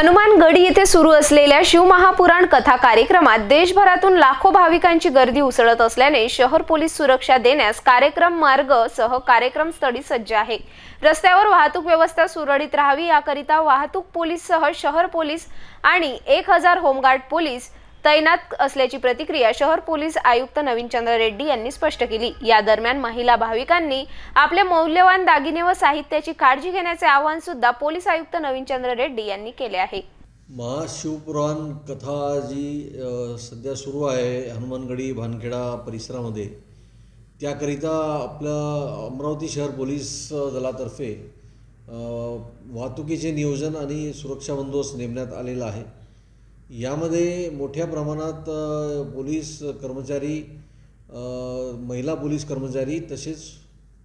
हनुमानगढी येथे सुरू असलेल्या शिवमहापुराण कथा कार्यक्रमात देशभरातून लाखो भाविकांची गर्दी उसळत असल्याने शहर पोलीस सुरक्षा देण्यास कार्यक्रम मार्ग सह कार्यक्रम स्थळी सज्ज आहे रस्त्यावर वाहतूक व्यवस्था सुरळीत राहावी याकरिता वाहतूक पोलीस सह शहर पोलीस आणि एक हजार होमगार्ड पोलीस तैनात असल्याची प्रतिक्रिया शहर पोलीस आयुक्त नवीनचंद्र रेड्डी यांनी स्पष्ट केली. या दरम्यान महिला भाविकांनी आपले मौल्यवान दागिने व साहित्याची काळजी घेण्याचे आवाहन सुद्धा पोलीस आयुक्त नवीनचंद्र रेड्डी यांनी केले आहे. महाशिवपुराण कथा जी सध्या सुरू आहे हनुमानगडी भानखेडा परिसरामध्ये त्याकरिता आपलं अमरावती शहर पोलीस दलातर्फे वाहतुकीचे नियोजन आणि सुरक्षा बंदोबस्त नेमण्यात आलेला आहे. यामध्ये मोठ्या प्रमाणात पोलीस कर्मचारी महिला पोलीस कर्मचारी तसेच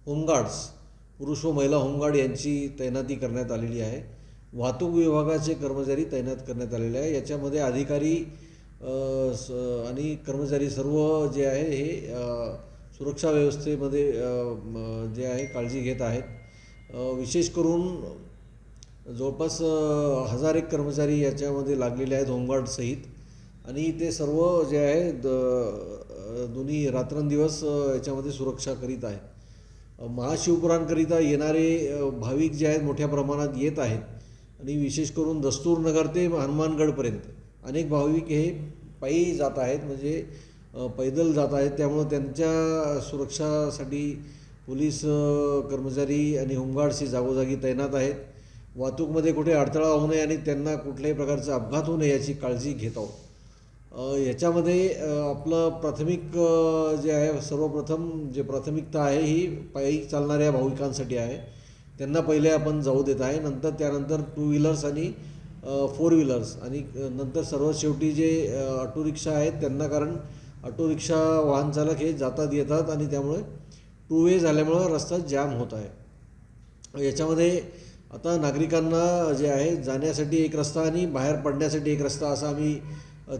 होमगार्ड्स पुरुष व महिला होमगार्ड यांची तैनाती करण्यात आलेली आहे. वाहतूक विभागाचे कर्मचारी तैनात करण्यात आलेले आहे. याच्यामध्ये अधिकारी स आणि कर्मचारी सर्व जे आहे हे सुरक्षा व्यवस्थेमध्ये जे आहे काळजी घेत आहेत. विशेष करून जवळपास हजार एक कर्मचारी याच्यामध्ये लागलेले आहेत होमगार्डसहित आणि ते सर्व जे आहे द दोन्ही रात्रंदिवस याच्यामध्ये सुरक्षा करीत आहे. महाशिवपुराणकरिता येणारे भाविक जे आहेत मोठ्या प्रमाणात येत आहेत. आणि विशेष करून दस्तूरनगर ते हनुमानगडपर्यंत अनेक भाविक हे पायी जात आहेत म्हणजे पैदल जात आहेत. त्यामुळं त्यांच्या सुरक्षासाठी पोलीस कर्मचारी आणि होमगार्ड्स जागोजागी तैनात आहेत. वाहतूकमध्ये कुठे अडथळा होऊ नये आणि त्यांना कुठल्याही प्रकारचा अपघात होऊ नये याची काळजी घेत आहोत. याच्यामध्ये आपलं प्राथमिक जे आहे सर्वप्रथम जे प्राथमिकता आहे ही पायी चालणाऱ्या भाविकांसाठी आहे. त्यांना पहिले आपण जाऊ देत आहे. नंतर त्यानंतर टू व्हीलर्स आणि फोर व्हीलर्स आणि नंतर सर्वात शेवटी जे ऑटो रिक्षा आहेत त्यांना कारण ऑटो रिक्षा वाहन चालक हे जातात येतात आणि त्यामुळे टू वे झाल्यामुळं रस्ता जाम होत आहे. याच्यामध्ये आता नागरिकांना जे आहे जाण्यासाठी एक रस्ता आणि बाहेर पडण्यासाठी एक रस्ता असा आम्ही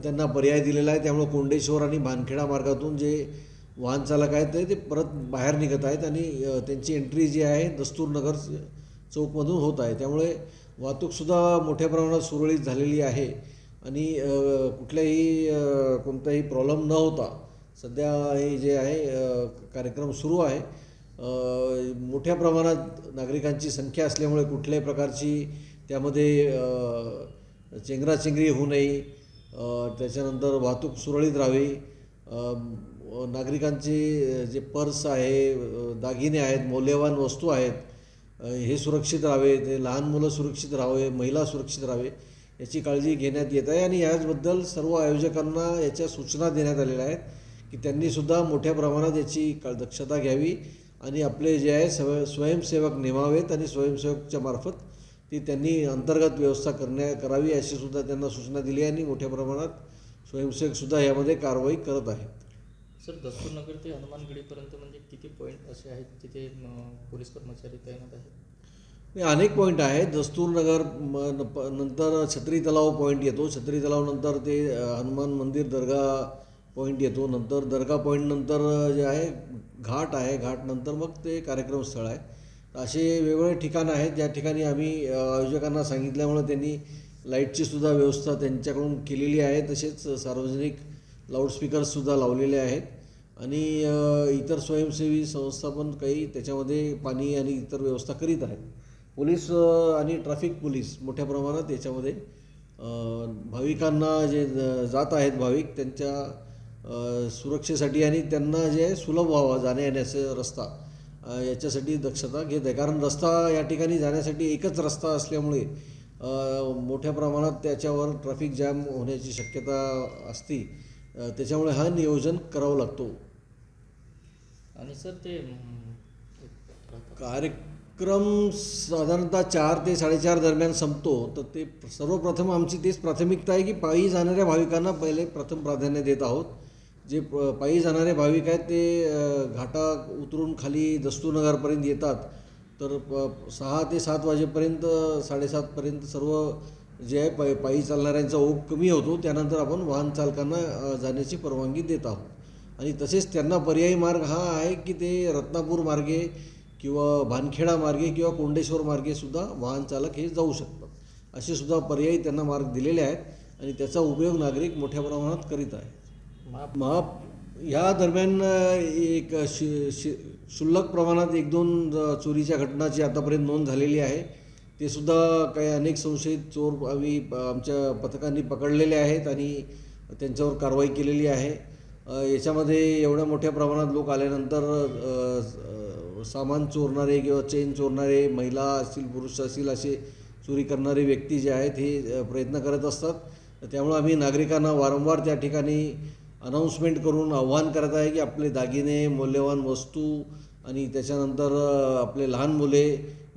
त्यांना पर्याय दिलेला आहे. त्यामुळे कोंडेश्वर आणि भानखेडा मार्गातून जे वाहन चालक आहेत ते- ते परत बाहेर निघत आहेत आणि त्यांची एंट्री जी आहे दस्तूरनगर चौकमधून होत आहे. त्यामुळे वाहतूकसुद्धा मोठ्या प्रमाणात सुरळीत झालेली आहे आणि कुठल्याही कोणताही प्रॉब्लेम न होता सध्या हे जे आहे कार्यक्रम सुरू आहे. मोठ्या प्रमाणात नागरिकांची संख्या असल्यामुळे कुठल्याही प्रकारची त्यामध्ये चेंगराचेंगरी होऊ नये त्याच्यानंतर वाहतूक सुरळीत राहावी. नागरिकांचे जे पर्स आहे दागिने आहेत मौल्यवान वस्तू आहेत हे सुरक्षित राहावे ते लहान मुलं सुरक्षित राहावे महिला सुरक्षित राहावे याची काळजी घेण्यात येत आहे. आणि याचबद्दल सर्व आयोजकांना याच्या सूचना देण्यात आलेल्या आहेत की त्यांनीसुद्धा मोठ्या प्रमाणात याची का दक्षता घ्यावी. आणि आपले जे आहे सव स्वयंसेवक नेमावेत आणि स्वयंसेवकच्या मार्फत ती त्यांनी अंतर्गत व्यवस्था करण्या करावी अशी सुद्धा त्यांना सूचना दिली आहे आणि मोठ्या प्रमाणात स्वयंसेवकसुद्धा यामध्ये कारवाई करत आहेत. सर दस्तूरनगर ते हनुमानगडीपर्यंत म्हणजे किती पॉईंट असे आहेत तिथे पोलीस कर्मचारी तैनात आहेत? हे अनेक पॉईंट आहेत. दस्तूरनगर नंतर छत्री तलाव पॉईंट येतो. छत्री तलाव नंतर ते हनुमान मंदिर दर्गा पॉईंट येतो. नंतर दर्गा पॉईंटनंतर जे आहे घाट आहे. घाट नंतर मग ते कार्यक्रम स्थळ आहे असे वेगवेगळे ठिकाणं आहेत. ज्या ठिकाणी आम्ही आयोजकांना सांगितल्यामुळे त्यांनी लाईटची सुद्धा व्यवस्था त्यांच्याकडून केलेली आहे. तसेच सार्वजनिक लाऊडस्पीकर्ससुद्धा लावलेले आहेत. आणि इतर स्वयंसेवी संस्था पण काही त्याच्यामध्ये पाणी आणि इतर व्यवस्था करीत आहेत. पोलीस आणि ट्रॅफिक पोलीस मोठ्या प्रमाणात याच्यामध्ये भाविकांना जे जात आहेत भाविक त्यांच्या सुरक्षेसाठी आणि त्यांना जे सुलभ व्हावा जाण्या येण्याचा रस्ता याच्यासाठी दक्षता घेत आहे. कारण रस्ता या ठिकाणी जाण्यासाठी एकच रस्ता असल्यामुळे मोठ्या प्रमाणात त्याच्यावर ट्रॅफिक जॅम होण्याची शक्यता असते. त्याच्यामुळे हा नियोजन करावं लागतो. आणि सर ते कार्यक्रम साधारणतः चार ते साडेचार दरम्यान संपतो. तर ते सर्वप्रथम आमची तेच प्राथमिकता आहे की पायी जाणाऱ्या भाविकांना पहिले प्रथम प्राधान्य देत आहोत. जे प- पायी जाणारे भाविक आहेत ते घाटा उतरून खाली दस्तूरनगरपर्यंत येतात. तर प- सहा ते सात वाजेपर्यंत साडेसातपर्यंत सर्व जे आहे पायी पायी चालणाऱ्यांचा ओघ कमी होतो. त्यानंतर आपण वाहन चालकांना जाण्याची परवानगी देत आहोत. आणि तसेच त्यांना पर्यायी मार्ग हा आहे की ते रत्नापूर मार्गे किंवा भानखेडा मार्गे किंवा कोंडेश्वर मार्गेसुद्धा वाहन चालक हे जाऊ शकतात. असे सुद्धा पर्यायी त्यांना मार्ग दिलेले आहेत आणि त्याचा उपयोग नागरिक मोठ्या प्रमाणात करीत आहे महाप महा ह्या दरम्यान एक शि शि क्षुल्लक प्रमाणात एक दोन चोरीच्या घटनाची आतापर्यंत नोंद झालेली आहे. ते सुद्धा काही अनेक संशयित चोर आम्ही प- आमच्या पथकांनी पकडलेले आहेत आणि त्यांच्यावर कारवाई केलेली आहे. याच्यामध्ये एवढ्या मोठ्या प्रमाणात लोक आल्यानंतर सामान चोरणारे किंवा चेन चोरणारे महिला असतील पुरुष असतील असे चोरी करणारे व्यक्ती जे आहेत हे प्रयत्न करत असतात. त्यामुळे आम्ही नागरिकांना वारंवार त्या ठिकाणी अनाऊन्समेंट करून आव्हान करत आहे की आपले दागिने मौल्यवान वस्तू आणि त्याच्यानंतर आपले लहान मुले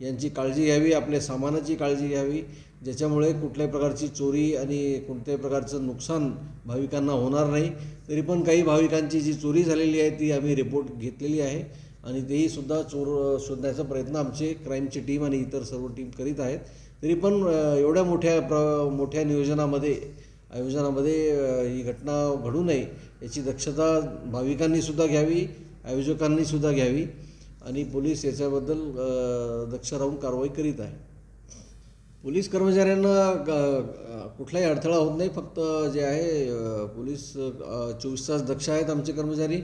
यांची काळजी घ्यावी आपल्या सामानाची काळजी घ्यावी ज्याच्यामुळे कुठल्याही प्रकारची चोरी आणि कोणत्याही प्रकारचं नुकसान भाविकांना होणार नाही. तरी पण काही भाविकांची जी चोरी झालेली आहे ती आम्ही रिपोर्ट घेतलेली आहे आणि तेही सुद्धा चोर शोधण्याचा प्रयत्न आमचे क्राईमची टीम आणि इतर सर्व टीम करीत आहेत. तरी पण एवढ्या मोठ्या प्र मोठ्या नियोजनामध्ये आयोजनामध्ये ही घटना घडू नये याची दक्षता भाविकांनीसुद्धा घ्यावी आयोजकांनीसुद्धा घ्यावी आणि पोलीस याच्याबद्दल दक्ष राहून कारवाई करीत आहे. पोलीस कर्मचाऱ्यांना ग- कुठलाही अडथळा होत नाही. फक्त जे आहे पोलीस चोवीस तास दक्ष आहेत आमचे कर्मचारी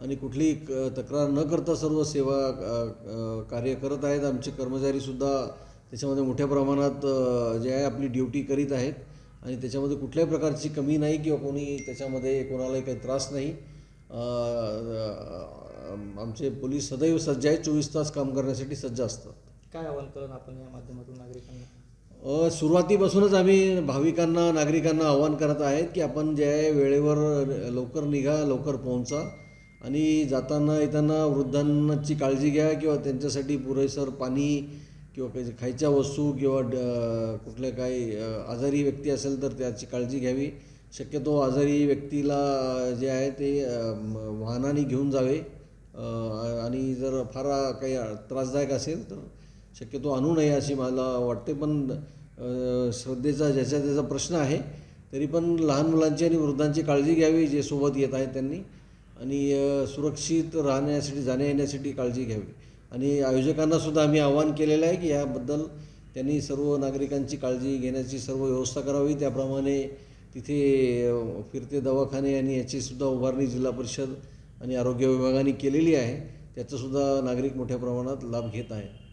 आणि कुठलीही क- तक्रार न करता सर्व सेवा कार्य करत आहेत. आमचे कर्मचारीसुद्धा त्याच्यामध्ये मोठ्या प्रमाणात जे आहे आपली ड्युटी करीत आहेत. आणि त्याच्यामध्ये कुठल्याही प्रकारची कमी नाही किंवा कोणी त्याच्यामध्ये कोणालाही काही त्रास नाही. आमचे पोलीस सदैव सज्ज आहेत चोवीस तास काम करण्यासाठी सज्ज असतात. काय आवाहन करून आपण या माध्यमातून नागरिकांना? सुरुवातीपासूनच आम्ही भाविकांना नागरिकांना आवाहन करत आहेत की आपण जे आहे वेळेवर लवकर निघा लवकर पोहोचा आणि जाताना येताना वृद्धांची काळजी घ्या किंवा त्यांच्यासाठी पुरेसर पाणी किंवा काही खायच्या वस्तू किंवा ड- कुठल्या काही आजारी व्यक्ती असेल तर त्याची काळजी घ्यावी. शक्यतो आजारी व्यक्तीला जे आहे ते वाहनाने घेऊन जावे. आणि जर फार काही त्रासदायक असेल तर शक्यतो आणू नये अशी मला वाटते. पण श्रद्धेचा ज्याचा त्याचा प्रश्न आहे तरी पण लहान मुलांची आणि वृद्धांची काळजी घ्यावी जे सोबत येत आहेत त्यांनी. आणि सुरक्षित राहण्यासाठी जाण्या येण्यासाठी काळजी घ्यावी. आणि आयोजकांना सुद्धा आम्ही आवाहन केलेलं आहे की याबद्दल त्यांनी सर्व नागरिकांची काळजी घेण्याची सर्व व्यवस्था करावी. त्याप्रमाणे तिथे फिरते दवाखाने आणि याचीसुद्धा उभारणी जिल्हा परिषद आणि आरोग्य विभागाने केलेली आहे. त्याचासुद्धा नागरिक मोठ्या प्रमाणात लाभ घेत आहेत